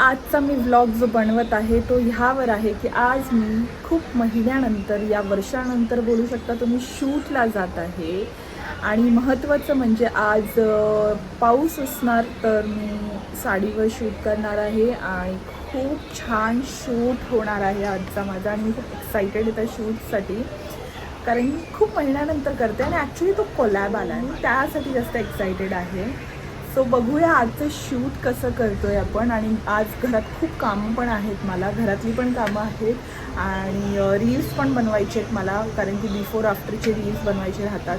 आजचा मी व्लॉग जो बनवत आहे तो ह्यावर आहे की आज मी खूप महिन्यानंतर या वर्षानंतर बोलू शकता तुम्ही शूटला जात आहे. आणि महत्त्वाचं म्हणजे आज पाऊस असणार तर मी साडीवर शूट करणार आहे आणि खूप छान शूट होणार आहे आजचा माझा आणि मी खूप एक्सायटेड आहे त्या शूटसाठी. कारण मी खूप महिन्यानंतर करते आणि ॲक्च्युली तो कोलॅब आला आहे. त्यासाठी जास्त एक्सायटेड आहे. सो बघूया आजचं शूट कसं करतोय आपण. आणि आज घरात खूप कामं पण आहेत मला. घरातली पण कामं आहेत. आणि रील्स पण बनवायचे आहेत मला. कारण की बिफोर आफ्टरचे रील्स बनवायचे राहतात.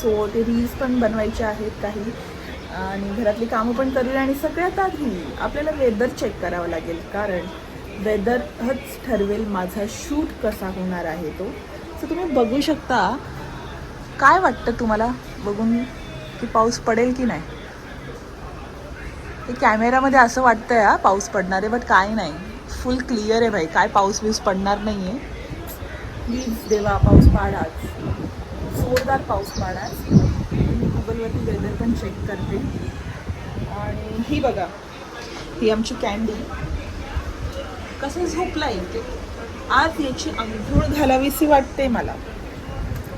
सो ते रील्स पण बनवायचे आहेत काही. आणि घरातली कामं पण करूया. आणि सगळ्यात आधी आपल्याला वेदर चेक करावं लागेल. कारण वेदरच ठरवेल माझा शूट कसा होणार आहे तो. सो तुम्ही बघू शकता. काय वाटतं तुम्हाला? बघून की पाऊस पडेल की नाही? ते कॅमेरामध्ये असं वाटतंय हा पाऊस पडणार आहे बट काय नाही. फुल क्लिअर आहे भाई काय पाऊस बिऊस पडणार नाही आहे प्लीज देवा पाऊस पाडाच जोरदार पाऊस पाडाच मी गुगलवरती वेदर पण चेक करते. आणि ही बघा ही आमची कॅन्डी कसं झोपला येते आज याची अंघोळ घालावीशी वाटते मला.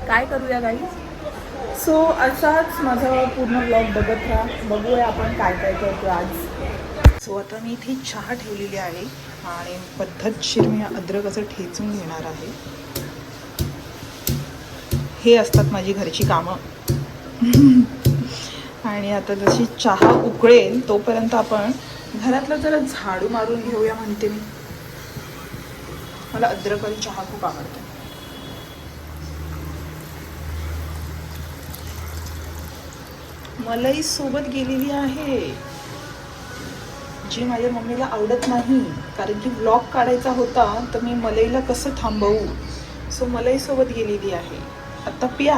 काय करूया गाईज सो असाच माझा पूर्ण ब्लॉग बघत राहा. बघूया आपण काय काय करतो आज. सो आता मी इथे चहा ठेवलेली आहे आणि पद्धतशीर मी अद्रक असं ठेचून घेणार आहे. हे असतात माझी घरची कामं. आणि आता जशी चहा उकळेल तोपर्यंत आपण घरातलं जरा झाडू मारून घेऊया म्हणते मी. मला अद्रक आणि चहा खूप आवडतो. मलाई सोबत गेलेली आहे. जी माझ्या मम्मीला आवडत नाही कारण की ब्लॉग काढायचा होता तर मी मलईला कसं थांबवू? सो मलई सोबत गेलेली आहे. आता प्या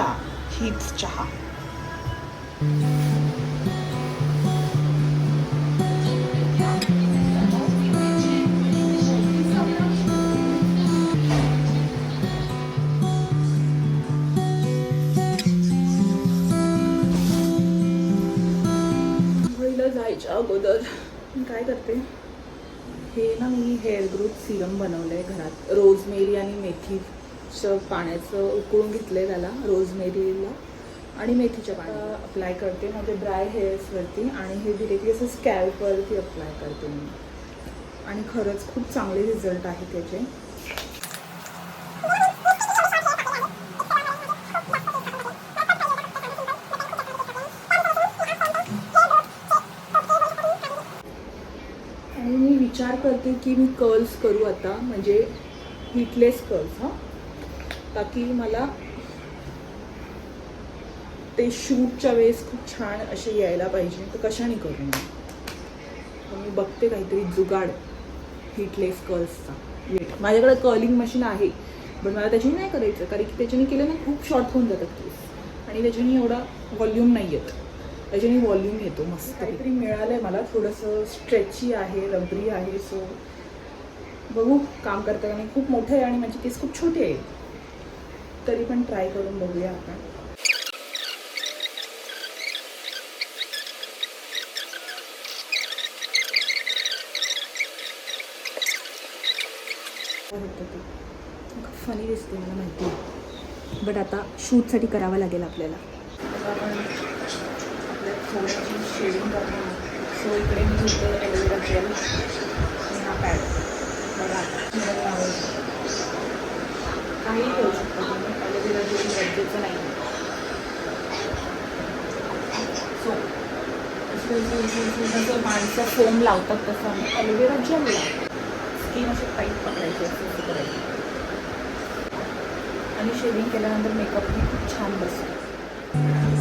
हीच चहा. जायच्या अगोदर. काय करते? हे ना मी हेअर ग्रोथ सिरम बनवलं आहे घरात. रोजमेरी आणि मेथीचं पाण्याचं उकळून घेतलं आहे त्याला रोजमेरीला आणि मेथीच्या पाण्यात अप्लाय करते माझ्या ड्राय हेअर्सवरती आणि हे डिरेक्टली असं स्कॅल्पवरती अप्लाय करते मी. आणि खरंच खूप चांगले रिझल्ट आहे त्याचे आणि मी विचार करते की मी कर्ल्स करू आता म्हणजे हिटलेस कर्ल्स हां. ताकी मला ते शूटच्या वेळेस खूप छान असे यायला पाहिजे तर कशाने करू मी मी बघते काहीतरी जुगाड हिटलेस कर्ल्सचा वेट माझ्याकडे कर्लिंग मशीन आहे पण मला त्याच्याने नाही करायचं कारण की त्याच्याने केलं ना खूप शॉर्ट होऊन जातात केस. आणि त्याच्याने एवढा व्हॉल्यूम नाही येत. त्याच्याने व्हॉल्यूम येतो मस्त. काहीतरी मिळालं आहे मला. थोडंसं स्ट्रेची आहे रबरी आहे सो बघू काम करताना. आणि खूप मोठं आहे आणि माझी केस खूप छोटी आहे. तरी पण ट्राय करून बघूया आपण. खूप फनी दिसते मला माहिती आहे. बट आता शूटसाठी करावं लागेल आपल्याला. आता आपण शेडिंग करणार सो इकडे मी घेते ॲलोवेरा जेल आणि हा पॅड बघा आवडतो काही करू शकतो तुम्ही ॲलोवेरा जेल गरजेचं नाही सो जसं माणसं फोम लावतात तसं आम्ही ॲलोवेरा जेल लावतो स्किन अशी टाईट पकडायची असं असं करायची आणि शेविंग केल्यानंतर मेकअपही खूप छान बसतो.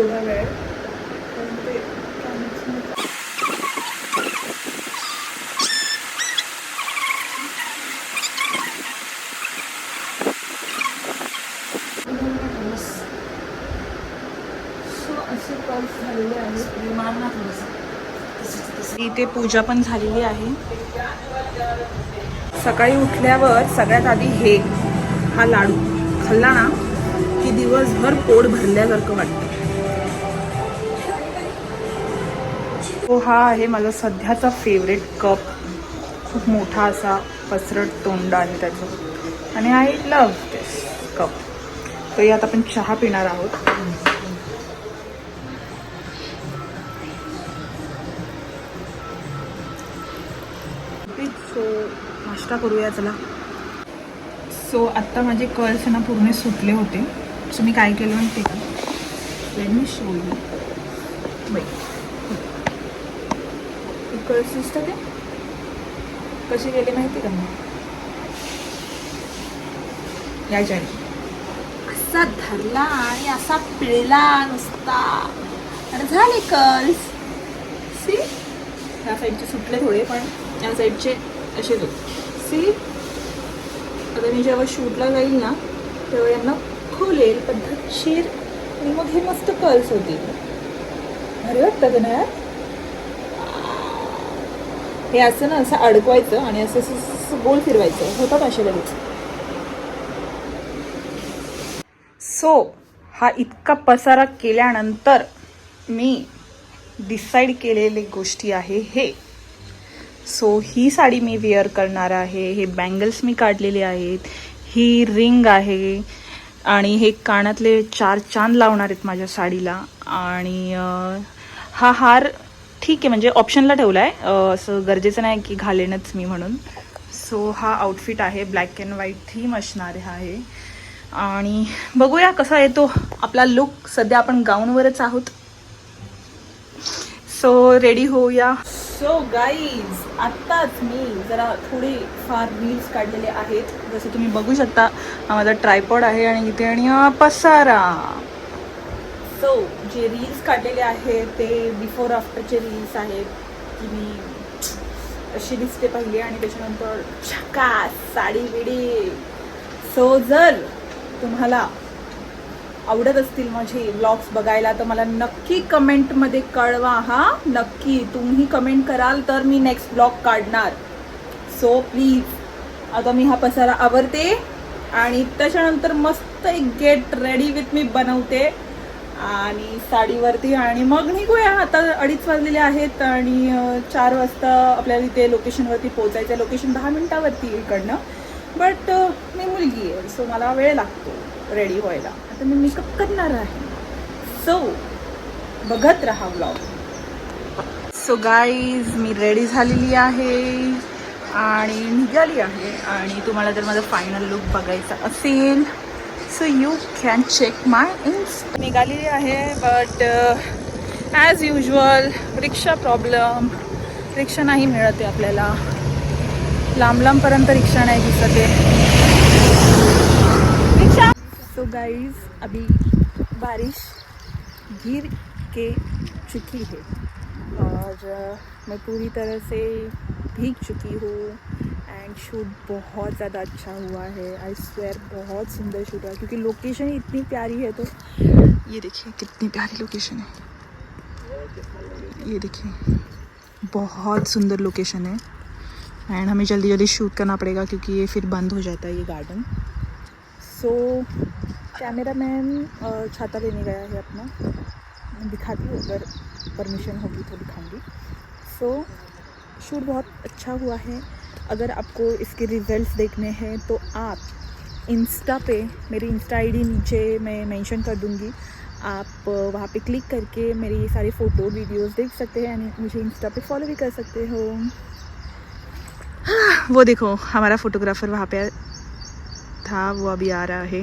थोडा वेळ पण ते इथे पूजा पण झालेली आहे. सकाळी उठल्यावर सगळ्यात आधी हे हा लाडू खाल्ला ना की दिवसभर पोट भरल्यासारखं वाटतं. तो हा आहे माझा सध्याचा फेवरेट कप खूप मोठा असा पसरट तोंड आहे त्याचं. आणि आय लव दिस कप तर यात आपण चहा पिणार आहोत. सो नाश्ता करूया चला. सो आत्ता माझे कर्ल्स ना पूर्ण सुटले होते. सो मी काय केलं ते लेट मी शो यू बाई कर्ल्स दिसतं ते? कशी गेले माहिती का मग? असा धरला आणि असा पिळला नुसता. आणि झाले कर्ल्स सी? ह्या साईडचे सुटले थोडे पण या साईडचे असेच होते. सी? आता मी जेव्हा शूटला जाईल ना तेव्हा यांना खोलेल पद्धतशीर आणि मग हे मस्त कर्ल्स होतील. अरे वाटतं का ना? यार हे असं ना असं अडकवायचं आणि असं असं गोल फिरवायचं. होतात असे लगेच. सो हा इतका पसारा केल्यानंतर मी डिसाईड केलेली गोष्टी आहे हे. सो ही साडी मी वेअर करणार आहे हे बँगल्स मी काढलेले आहेत ही रिंग आहे आणि हे कानातले चार चांद लावणार आहेत माझ्या साडीला आणि हा हार ठीक आहे म्हणजे ऑप्शनला ठेवला आहे असं गरजेचं नाही की घालेनच मी म्हणून. सो हा आउटफिट आहे ब्लॅक अँड व्हाईट थीम असणार आहे आणि बघूया कसा येतो आपला लुक सध्या आपण गाऊनवरच आहोत. सो रेडी होऊया. सो गाईज आत्ताच मी जरा थोडे फार रील्स काढलेले आहेत. जसं तुम्ही बघू शकता हा माझा ट्रायपॉड आहे आणि इथे आणि पसारा. सो जे रील्स काढलेले आहेत ते बिफोर आफ्टरचे रील्स आहेत की मी अशी दिसते पहिले आणि त्याच्यानंतर झकास साडी बिडी. सो जर तुम्हाला आवडत असतील माझे ब्लॉग्स बघायला तर मला नक्की कमेंटमध्ये कळवा हा. नक्की तुम्ही कमेंट कराल तर मी नेक्स्ट ब्लॉग काढणार. सो प्लीज आता मी हा पसारा आवरते आणि त्याच्यानंतर मस्त एक गेट रेडी विथ मी बनवते. आणि साडीवरती आणि मग निघूया. आता अडीच वाजलेले आहेत आणि चार वाजता आपल्याला इथे लोकेशनवरती पोहोचायचं आहे लोकेशन दहा मिनटावरती इकडनं. बट मी मुलगी आहे सो मला वेळ लागतो रेडी व्हायला. आता मी मेकअप करणार आहे. सो बघत राहा ब्लॉग सो गाईज मी रेडी झालेली आहे आणि निघाली आहे. आणि तुम्हाला जर माझा फायनल लुक बघायचा असेल so you can check my insta निघालेली आहे but as usual rickshaw problem rickshaw नाही मिळत आहे आपल्याला. लांब लांबपर्यंत रिक्षा नाही दिसत आहे. रिक्षा! सो गाइस अभी बारिश गिर के चुकी है। और मैं पूरी तरह से भीग चुकी हूँ। एंड शूट बहुत ज़्यादा अच्छा हुआ है। आई स्वेयर बहुत सुंदर शूट हुआ क्योंकि लोकेशन ही इतनी प्यारी है तो। ये देखिए कितनी प्यारी लोकेशन है। ये देखिए बहुत सुंदर लोकेशन है। एंड हमें जल्दी जल्दी शूट करना पड़ेगा क्योंकि ये फिर बंद हो जाता है ये गार्डन सो कैमरा मैन छाता लेने गया है अपना। दिखाती हूँ अगर परमिशन होगी तो दिखाऊँगी। सो so, शूट बहुत अच्छा हुआ है। अगर आपको इसके रिजल्ट्स देखने हैं तो आप इंस्टा पे, मेरी इंस्टा आईडी नीचे मैं मेंशन कर दूँगी। आप वहाँ पे क्लिक करके मेरी सारी फ़ोटो वीडियोस देख सकते हैं, यानी मुझे इंस्टा पे फॉलो भी कर सकते हो। वो देखो, हमारा फोटोग्राफर वहाँ पे था, वो अभी आ रहा है।